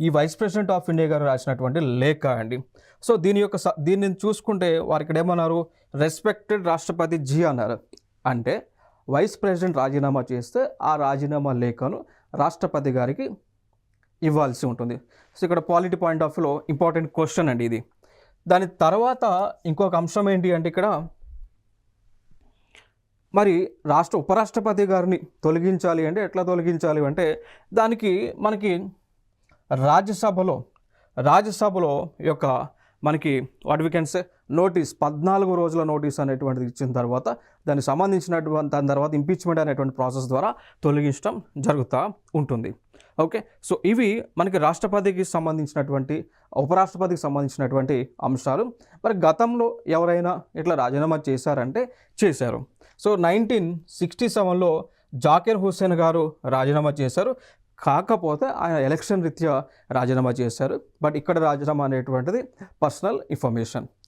ఈ vice president of India గారు రాసినటువంటి లేఖ అండి. సో దీని యొక్క స- దీన్ని చూసుకుంటే వారు ఇక్కడ ఏమన్నారు? రెస్పెక్టెడ్ రాష్ట్రపతి జీ అన్నారు. అంటే వైస్ ప్రెసిడెంట్ రాజీనామా చేస్తే ఆ రాజీనామా లేఖను రాష్ట్రపతి గారికి ఇవ్వాల్సి ఉంటుంది. సో ఇక్కడ పాలిటీ పాయింట్ ఆఫ్ వ్యూలో ఇంపార్టెంట్ క్వశ్చన్ అండి ఇది. దాని తర్వాత ఇంకొక అంశం ఏంటి అంటే ఇక్కడ మరి రాష్ట్ర ఉపరాష్ట్రపతి గారిని తొలగించాలి అంటే ఎట్లా తొలగించాలి అంటే దానికి మనకి రాజ్యసభలో రాజ్యసభలో యొక్క మనకి what we can say notice పద్నాలుగు రోజుల నోటీస్ అనేటువంటిది ఇచ్చిన తర్వాత దానికి సంబంధించినటువంటి దాని తర్వాత ఇంపీచ్మెంట్ అనేటువంటి ప్రాసెస్ ద్వారా తొలగించడం జరుగుతూ ఉంటుంది. ఓకే? సో ఇవి మనకి రాష్ట్రపతికి సంబంధించినటువంటి ఉపరాష్ట్రపతికి సంబంధించినటువంటి అంశాలు. మరి గతంలో ఎవరైనా ఇట్లా రాజీనామా చేశారంటే చేశారు. సో నైన్టీన్ సిక్స్టీ సెవెన్లో జాకిర్ హుస్సేన్ గారు రాజీనామా చేశారు. కాకపోతే ఆయన ఎలక్షన్ రీత్యా రాజీనామా చేశారు. బట్ ఇక్కడ రాజీనామా అనేటువంటిది పర్సనల్ ఇన్ఫర్మేషన్.